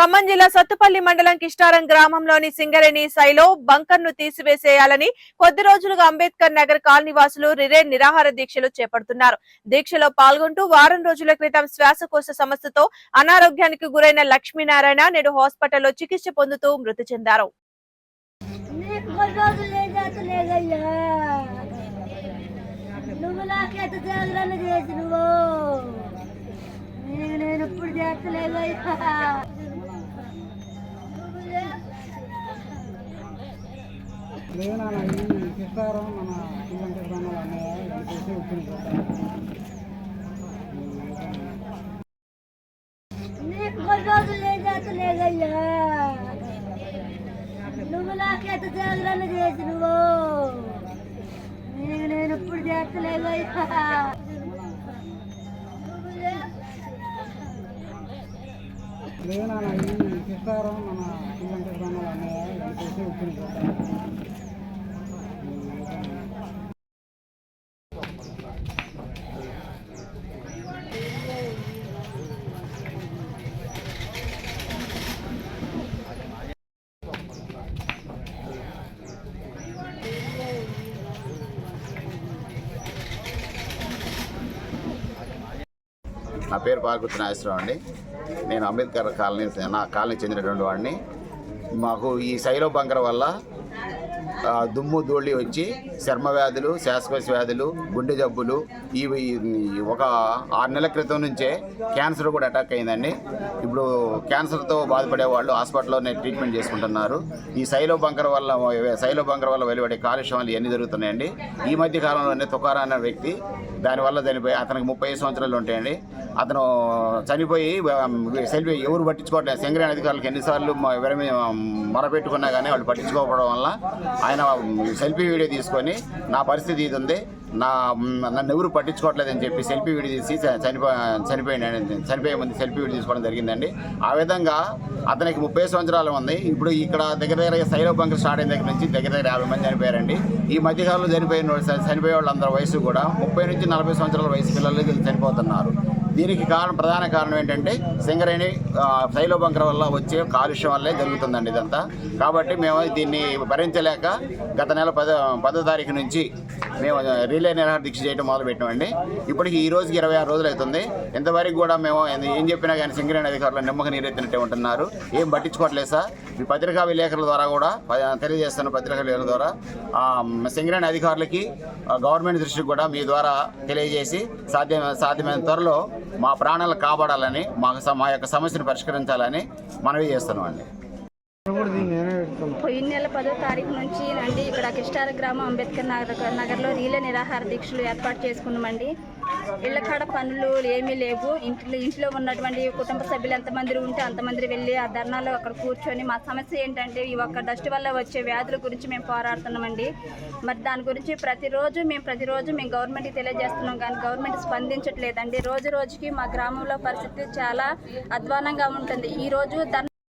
ఖమ్మం జిల్లా సత్తుపల్లి మండలం కిష్టారం గ్రామంలోని సింగరేణి సైలో బంకర్ను తీసివేసేయాలని కొద్ది రోజులుగా అంబేద్కర్ నగర్ కాలనీవాసులు రిరే నిరాహార దీక్షలు చేపడుతున్నారు. దీక్షలో పాల్గొంటూ వారం రోజుల క్రితం శ్వాసకోశ సమస్యతో అనారోగ్యానికి గురైన లక్ష్మీనారాయణ నేడు హాస్పిటల్లో చికిత్స పొందుతూ మృతి చెందారు. నేను ఎప్పుడు రోజులు ఏం చేస్తలేదయ్యా నువ్వు నాకెంత జాగ్రత్త చేసి నువ్వు నేను నేను ఇప్పుడు చేస్తలేదయ్యా లేదు నాన్న ఈ కృష్ణారం మన శ్రీలంక గ్రామాలు అన్నయ్య వెంకటేశ్వర వచ్చిన నీకు కొన్ని రోజులు ఏం చేస్తలేదయ్యా నువ్వు నాకెంత జాగ్రత్త చేసి నువ్వు నేను నేను ఇప్పుడు చేస్తలేదయ్యా? లేదు నాన్న కృష్ణారం మన గ్రామాలు అన్నయ్య వెంకటేశ్వర వచ్చిన నా పేరు పాల్గుర్తి నాగేశ్వరరావు అండి. నేను అంబేద్కర్ కాలనీ నా కాలనీ చెందినటువంటి వాడిని. మాకు ఈ శైలో బంకర వల్ల దుమ్ము ధూళి వచ్చి చర్మ వ్యాధులు శ్వాసకోశ వ్యాధులు గుండె జబ్బులు ఇవి ఒక ఆరు నెలల క్రితం నుంచే క్యాన్సర్ కూడా అటాక్ అయిందండి. ఇప్పుడు క్యాన్సర్తో బాధపడే వాళ్ళు హాస్పిటల్లోనే ట్రీట్మెంట్ చేసుకుంటున్నారు. ఈ శైలో బంకర్ వల్ల శైలో బంకర్ వల్ల వెలువడే కాలుష్యం వల్ల ఇవన్నీ జరుగుతున్నాయండి. ఈ మధ్య కాలంలోనే తుకారా అనే వ్యక్తి దానివల్ల చనిపోయి అతనికి ముప్పై సంవత్సరాలు ఉంటాయండి. అతను చనిపోయి సెల్ఫీ ఎవరు పట్టించుకోవట్లేదు. సింగరేణి అధికారులకు ఎన్నిసార్లు మొరపెట్టుకున్నా కానీ వాళ్ళు పట్టించుకోకపోవడం వల్ల ఆయన సెల్ఫీ వీడియో తీసుకొని నా పరిస్థితి ఇది ఉంది. నా నన్ను ఎవరు పట్టించుకోవట్లేదని చెప్పి సెల్ఫీ వీడియో తీసి చనిపో చనిపోయిన చనిపోయే ముందు సెల్ఫీ వీడియో తీసుకోవడం జరిగిందండి. ఆ విధంగా అతనికి ముప్పై సంవత్సరాలు ఉంది. ఇప్పుడు ఇక్కడ దగ్గర దగ్గర సైలో బంక్ స్టార్ట్ అయిన దగ్గర నుంచి దగ్గర దగ్గర యాభై మంది చనిపోయారండి. ఈ మధ్యకాలంలో చనిపోయిన చనిపోయే వాళ్ళందరి వయసు కూడా ముప్పై నుంచి నలభై సంవత్సరాల వయసు పిల్లలు చనిపోతున్నారు. దీనికి కారణం ప్రధాన కారణం ఏంటంటే సింగరేణి ఆ, శైలో బంకర్ వల్ల వచ్చే కాలుష్యం వల్లే జరుగుతుందండి ఇదంతా. కాబట్టి మేము దీన్ని భరించలేక గత నెల పదో పదో తారీఖు నుంచి మేము రిలే నిరాహార దీక్ష చేయడం మొదలు పెట్టామండి ఇప్పటికి ఈ రోజుకి ఇరవై ఆరు రోజులు అవుతుంది. ఇంతవరకు కూడా మేము ఏం చెప్పినా కానీ సింగరేణి అధికారులు నిమ్మక నీరెత్తినట్టే ఉంటున్నారు. ఏం పట్టించుకోవట్లేదు సార్. ఈ పత్రికా విలేకరుల ద్వారా కూడా తెలియజేస్తున్న పత్రికా విలేకరుల ద్వారా సింగరేణి అధికారులకి గవర్నమెంట్ దృష్టికి కూడా మీ ద్వారా తెలియజేసి సాధ్యం సాధ్యమైన త్వరలో మా ప్రాణాలు కాపాడాలని మా మా యొక్క సమస్యను పరిష్కరించాలని మనవి చేస్తున్నాం అండి. పోయిన నెల పదో తారీఖు నుంచి అండి ఇక్కడ కిష్టార గ్రామం అంబేద్కర్ నగర్ నగర్లో నీళ్ళ నిరాహార దీక్షలు ఏర్పాటు చేసుకున్నామండి. ఇళ్ళ కాడ పనులు ఏమీ లేవు. ఇంట్లో ఇంట్లో ఉన్నటువంటి కుటుంబ సభ్యులు ఎంతమంది ఉంటే అంతమంది వెళ్ళి ఆ ధర్నాలో అక్కడ కూర్చొని మా సమస్య ఏంటంటే ఈ ఒక్క డస్ట్ వల్ల వచ్చే వ్యాధుల గురించి మేము పోరాడుతున్నామండి. మరి దాని గురించి ప్రతిరోజు మేము ప్రతిరోజు మేము గవర్నమెంట్కి తెలియజేస్తున్నాం. కానీ గవర్నమెంట్ స్పందించట్లేదండి. రోజు రోజుకి మా గ్రామంలో పరిస్థితి చాలా అధ్వానంగా ఉంటుంది. ఈ రోజు ధర్నా